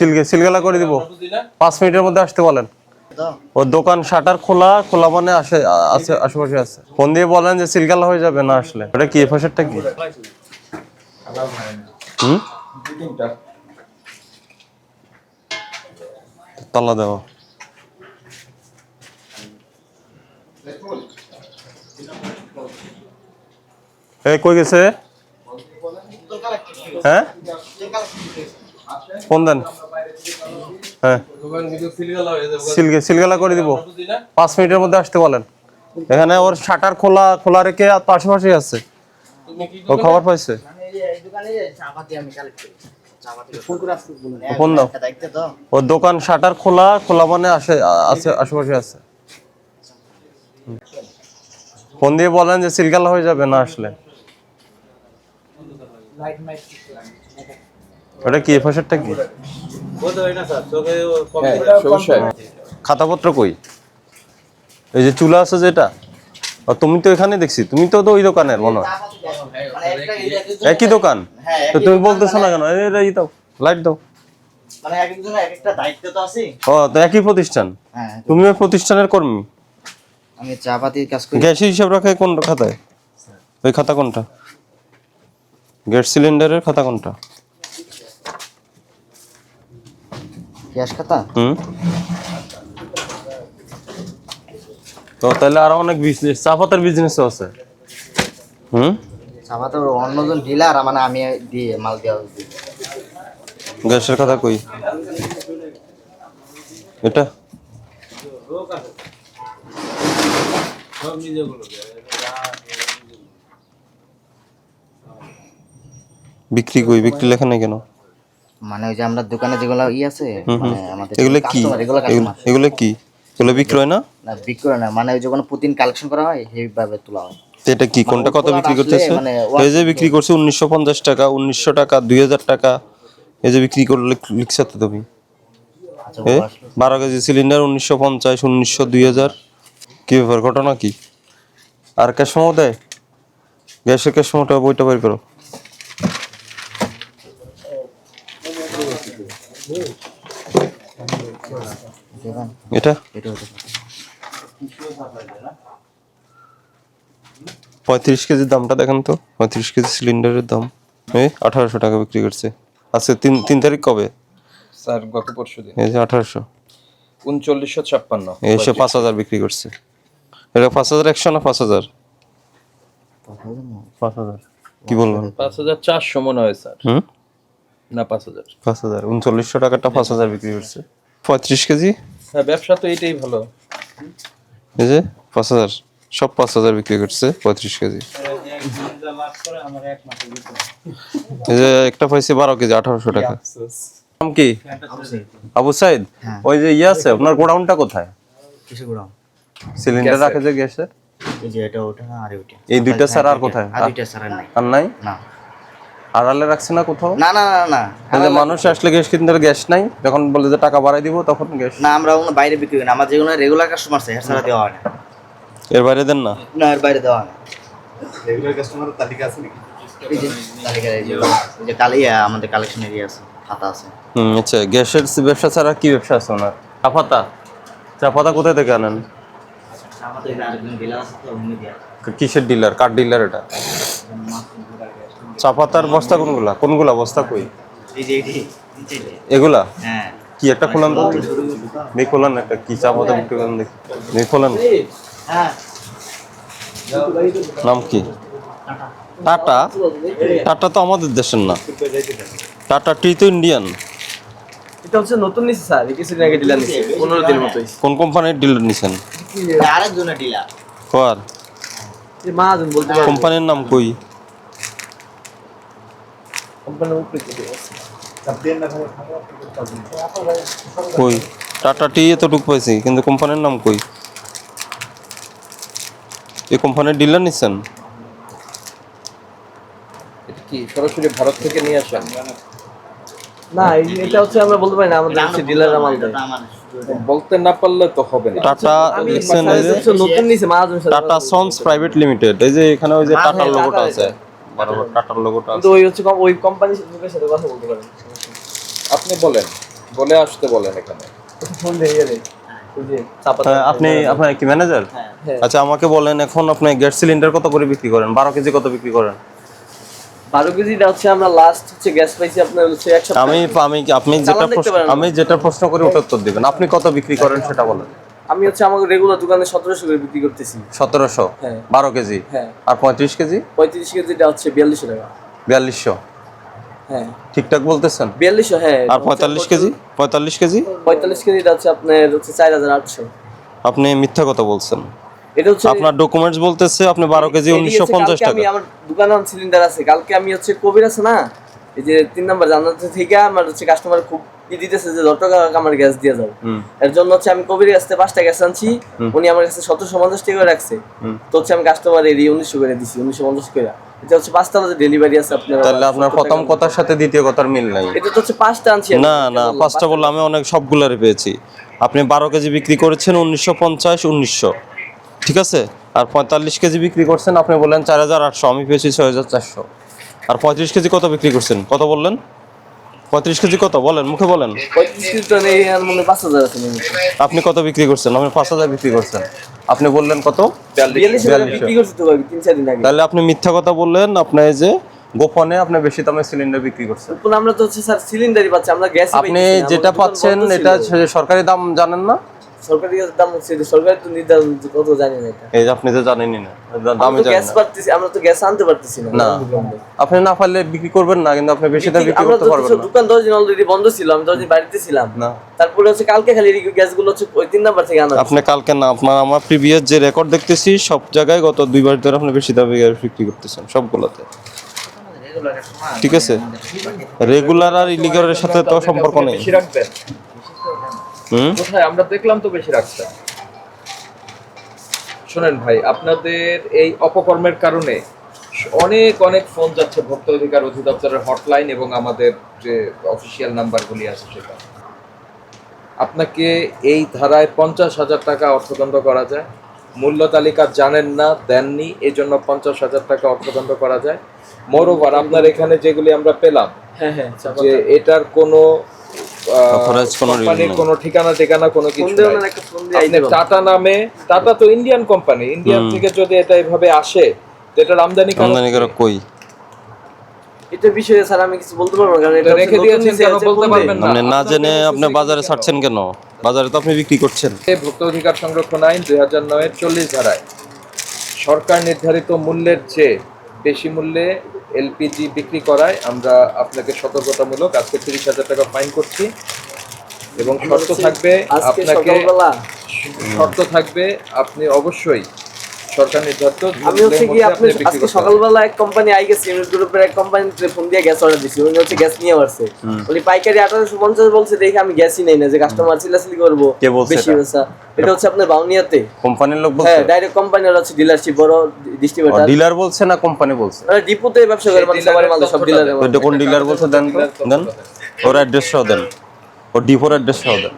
সিলগে সিলগালা করে দিব। পাঁচ মিনিটের মধ্যে আসতে বলেন। ওর দোকান শাটার খোলা খোলা মানে আসে আছে আশেপাশে আছে। ফোন দিয়ে বলেন যে সিলগালা হয়ে যাবে, না আসলে। ওটা কি এফাসেরটা কি? হুম? তালা দেওয়া। এই কই গেছে? হ্যাঁ? ফোন দেন। হ্যাঁ। সিলগে সিলগালা করে দিব। পাঁচ মিনিটের মধ্যে আসতে বলেন। এখানে ওর শাটার খোলা খোলা রেখে পাশাপাশি আছে। ও খবর পাইছে। দোকান শাটার খোলা খোলা মানে আসে আছে, আশেপাশে আছে। দিয়ে বলেন যে সিলগালা হয়ে যাবে না আসলে। ওটা কি এফাসেরটা কি? খাতাপত্র কই? এই যে চুলা আছে যেটা? তুমি তো এখানে দেখছি তুমি তো ওই দোকানের মনে হয়। একই দোকান? তো তুমি বলতেছো না কেন? এই, দাও লাইট দাও। মানে ও তো একই প্রতিষ্ঠান? হ্যাঁ তুমি প্রতিষ্ঠানের কর্মী? আমি চা পাতির কাজ করি। গ্যাসের হিসাব রাখে কোন খাতায়? ওই খাতা কোনটা? গ্যাস সিলিন্ডারের খাতা কোনটা? গ্যাস খাতা? হুম। তো তাহলে আরও অনেক বিজনেস চা পাতার বিজনেসও আছে। হুম? চা পাতার অন্যজন ডিলার মানে আমি দিয়ে মাল দেওয়া। গ্যাসের খাতা কই? এটা? বিক্রি কই? বিক্রি লেখা নাই কেন? মানে ওই যে আমরা দোকানে যেগুলো ই আছে মানে আমাদের এগুলো কি? এগুলো কি? এগুলো বিক্রয় না? না বিক্রি করে না মানে ওই যখন প্রতিদিন কালেকশন করা হয় সেইভাবে তোলা হয়। এটা কি? কোনটা কত বিক্রি করতেছে? মানে এই যে বিক্রি করছে উনিশশো পঞ্চাশ টাকা উনিশশো টাকা দুই হাজার টাকা। এই যে বিক্রি করলে লিখছে তো তুমি। আচ্ছা বারো কেজি সিলিন্ডার উনিশশো পঞ্চাশ উনিশশো দুই হাজার। কি ব্যাপার ঘটনা কি? আর ক্যাশ দেয়? গ্যাসের ক্যাশ মেমোটা বইটা বের করো। এটা। পঁয়ত্রিশ কেজির দামটা দেখেন তো। পঁয়ত্রিশ কেজি সিলিন্ডারের দাম। এই আঠারোশো টাকা বিক্রি করছে। আজকে তিন তিন তারিখ কবে? স্যার গত পরশু দিন। এই যে আঠারোশো। উনচল্লিশশো ছাপ্পান্ন। এসে পাঁচ হাজার বিক্রি করছে। এটা পাঁচ হাজার একশো না পাঁচ হাজার? পাঁচ হাজার। কি বলবেন? পাঁচ হাজার চারশো মনে হয় স্যার। হুম? না পাঁচ হাজার। পাঁচ হাজার। উনচল্লিশশো টাকাটা পাঁচ হাজার বিক্রি করছে। পঁয়ত্রিশ কেজি? হ্যাঁ ব্যবসা তো এটাই ভালো। এই যে পাঁচ হাজার সব পাঁচ হাজার বিক্রি করছে পঁয়ত্রিশ কেজি। এই যে একটা পাইছে বারো কেজি আঠারোশো টাকা। নাম কি? আবু সাইদ? ওই যে ইয়ে আছে আপনার গোডাউনটা কোথায়? সিলিন্ডার রাখে যে গ্যাসের? এই যে এটা ওটা আর ওইটা। এই দুইটা হ্যাঁ, ছাড়া আর কোথায়? আর দুইটা ছাড়া নাই। আর নাই? না। আড়ালে রাখছে না কোথাও? না না না না তাহলে মানুষ আসলে গ্যাস কিনতে গ্যাস নাই যখন বলে যে টাকা বাড়াই দিব তখন গ্যাস। না আমরা ওগুলো বাইরে বিক্রি করি না। আমার যেগুলো রেগুলার কাস্টমার আছে ছাড়া দেওয়া হয় না। এর বাইরে দেন না? না এর বাইরে দেওয়া হয় না। রেগুলার কাস্টমারের তালিকা আছে নাকি? যে আমাদের কালেকশন এরিয়া আছে খাতা আছে। হুম আচ্ছা গ্যাসের ব্যবসা ছাড়া কি ব্যবসা আছে ওনার? চা পাতা চা পাতা কোথায় থেকে আনেন? কিসের ডিলার কার ডিলার এটা? চা পাতার বস্তা কোনগুলা? কোনগুলা বস্তা কই। এগুলা? হ্যাঁ। কি একটা খোলান তো? দেখি খোলান একটা কি চা পাতা বিক্রি করেন দেখি। দেখি খোলান? হ্যাঁ নাম কি? টাটা। টাটা তো আমাদের দেশের না। টাটা টি তো ইন্ডিয়ান। এটা হচ্ছে নতুন নিচ্ছে স্যার কিছুদিন আগে ডিলার পনেরো দিনের মতোই। কোন কোম্পানির ডিলার নিছেন? আরেকজনের ডিলার মাহাজন বলতে পারব। কোম্পানির নাম কই? উপরে কই? টাটা টি এতটুকু পাইছি কিন্তু কোম্পানির নাম কই? এই কোম্পানির ডিলার নিছেন? এটা কি সরাসরি ভারত থেকে নিয়ে আসেন? না এই- এটা হচ্ছে আমরা বলতে পারি না আমাদের হচ্ছে ডিলার মাল বলতে না পারলে তো হবে না। টাটা আমি লিখছেন এই যে? নতুন নিছে মাহাজনের টাটা সন্স প্রাইভেট লিমিটেড এই যে এখানে ওই যে টাটার লোগোটা আছে। টাটার লোগোটা কিন্তু ওই হচ্ছে ওই কোম্পানির লোকের সাথে কথা বলতে পারেন। আপনি বলেন। বলে আসতে বলেন এখানে। ফোন দিয়ে গেলে। আপনি আপনার কি ম্যানেজার হ্যাঁ। আচ্ছা আমাকে বলেন এখন আপনি গ্যাস সিলিন্ডার কত করে বিক্রি করেন? বারো কেজি কত বিক্রি করেন? বারো কেজিটা হচ্ছে আমরা লাস্ট হচ্ছে গ্যাস পাইছি আপনার হচ্ছে এক আমি আমি আপনি যেটা প্রশ্ন- আমি যেটা প্রশ্ন করি ওটা উত্তর দিবেন। আপনি কত বিক্রি করেন সেটা বলেন। আমি হচ্ছে আমাকে রেগুলার দোকানে সতেরোশো করে বিক্রি করতেছি। সতেরোশো? হ্যাঁ। বারো কেজি? হ্যাঁ। আর পঁয়ত্রিশ কেজি? পঁয়ত্রিশ কেজিটা হচ্ছে বিয়াল্লিশশো টাকা। বিয়াল্লিশশো? হ্যাঁ। ঠিকঠাক বলতেছেন? বিয়াল্লিশশো হ্যাঁ। আর পঁয়তাল্লিশ কেজি? পঁয়তাল্লিশ কেজি? পঁয়তাল্লিশ কেজিটা হচ্ছে আপনার হচ্ছে চার হাজার আটশো। আপনি মিথ্যা কথা বলছেন। এটা হচ্ছে আপনার ডকুমেন্টস বলতেছে আপনি বারো কেজি উনিশশো পঞ্চাশ টাকা। আমার দোকানে সিলিন্ডার আছে। কালকে আমি হচ্ছে কবির আছে না? এই যে তিন নাম্বার জানাতে থেকে আমার হচ্ছে কাস্টমার খুব ই দিতেছে যে যত টাকা আমার গ্যাস দিয়ে যাও এর জন্য হচ্ছে আমি কবির কাছে পাঁচটা গ্যাস আনছি উনি আমার কাছে সতেরোশো পঞ্চাশ টাকা রাখছে। তো হচ্ছে আমি কাস্টমার এর উনিশশো করে দিছি উনিশশো পঞ্চাশ করে এটা হচ্ছে পাঁচটা যে ডেলিভারি আছে আপনার তাহলে আপনার প্রথম কথার সাথে দ্বিতীয় কথার মিল নাই। এটা তো হচ্ছে পাঁচটা আনছি না না পাঁচটা বললে আমি অনেক সবগুলারে পেয়েছি। আপনি বারো কেজি বিক্রি করেছেন উনিশশো পঞ্চাশ উনিশশো। ঠিক আছে? আর পঁয়তাল্লিশ কেজি বিক্রি করছেন আপনি বললেন চার হাজার আটশো আমি পেয়েছি ছয় হাজার চারশো। আর পঁয়ত্রিশ কেজি কত বিক্রি করছেন? কত বললেন? পঁয়ত্রিশ কেজি কত? বলেন মুখে বলেন। আপনি কত বিক্রি করছেন? আপনি পাঁচ হাজার বিক্রি করছেন। আপনি বললেন কত? তাহলে আপনি মিথ্যা কথা বললেন আপনি এই যে গোপনে আপনি বেশি দামে সিলিন্ডার বিক্রি করছেন। আমরা তো হচ্ছে স্যার সিলিন্ডারই পাচ্ছি আমরা গ্যাস আপনি যেটা পাচ্ছেন এটা সরকারি দাম জানেন না? সরকারি দাম হচ্ছে সরকারি তো নির্ধারণ কত জানি না এটা। এই আপনি তো জানেনই না আমরা দামে জানেন গ্যাস পাচ্ছি আমরা তো গ্যাস আনতে পারতেছি না। না। আপনি না পারলে বিক্রি করবেন না কিন্তু আপনি বেশি দামে বিক্রি করতে পারবেন না। দোকান দশ দিন অলরেডি বন্ধ ছিল আমি দশ দিন বাড়িতে ছিলাম। না। তারপরে হচ্ছে কালকে খালি গ্যাসগুলো হচ্ছে ওই তিন নাম্বার থেকে আনা আপনি কালকে না আপনার আমার প্রিভিয়াস যে রেকর্ড দেখতেছি সব জায়গায় গত দুই দুইবার ধরে আপনি বেশি দামে গ্যাস বিক্রি করতেছেন সবগুলোতে। ঠিক আছে? রেগুলার আর ইলিগালের সাথে তো সম্পর্ক নেই। কোথায়? আমরা দেখলাম তো বেশি রাখছেন শোনেন ভাই আপনাদের এই অপকর্মের কারণে অনেক অনেক ফোন যাচ্ছে ভোক্তা অধিকার অধিদপ্তরের হটলাইন এবং আমাদের যে অফিসিয়াল নাম্বারগুলি আছে সেটা। আপনাকে এই ধারায় পঞ্চাশ হাজার টাকা অর্থদণ্ড করা যায়। মূল্য তালিকা জানেন না দেননি এই জন্য পঞ্চাশ হাজার টাকা অর্থদণ্ড করা যায়। মোরওভার আপনার এখানে যেগুলি আমরা পেলাম হ্যাঁ হ্যাঁ যে এটার কোনো কোনো কোম্পানির কোনো ঠিকানা ঠিকানা কোনো কিছু পারবেন। টাটা নামে টাটা তো ইন্ডিয়ান কোম্পানি ইন্ডিয়ান থেকে যদি এটা এভাবে আসে এটার আমদানি আমদানি করে কই? এটা বিষয়ে স্যার আমি কিছু বলতে পারব না কারণ এটা রেখে দিয়েছেন কেন? বলতে পারবেন না। আপনি না জেনে আপনি বাজারে ছাড়ছেন কেন? বাজারে তো আপনি বিক্রি করছেন। এই ভোক্তা অধিকার সংরক্ষণ আইন দুই হাজার নয়ের চল্লিশ ধারায় সরকার নির্ধারিত মূল্যের চেয়ে বেশি মূল্যে এলপিজি বিক্রি করায় আমরা আপনাকে সতর্কতামূলক আজকে তিরিশ হাজার টাকা ফাইন করছি। এবং শর্ত থাকবে আপনাকে শর্ত থাকবে আপনি অবশ্যই সরকার নির্ধারিত আমি হচ্ছে কি আপনি আজকে সকালবেলা এক কোম্পানি আই গেছে ইউনিট গ্রুপের এক কোম্পানিতে ফোন দিয়ে গ্যাস অর্ডার দিছি উনি হচ্ছে গ্যাস নিয়ে আসছে। উনি পাইকারি আঠারোশো পঞ্চাশ বলছে দেখে আমি গ্যাসই নেই না যে কাস্টমার চিলাচিলি করব? বেশি এটা? এটা হচ্ছে আপনার বাউনিয়াতে। কোম্পানির লোক হ্যাঁ বলছে? ডাইরেক্ট কোম্পানির হচ্ছে ডিলারশিপ বড় ডিস্ট্রিবিউটার ডিলার বলছে না কোম্পানি বলছে? মানে ডিপুতে ব্যবসা করে মানে সবার মাল সব ডিলারের কোন ডিলার বলছে দেন দেন। ওর অ্যাড্রেস সহ দেন। ওর ডিপোর অ্যাড্রেস সহ দেন।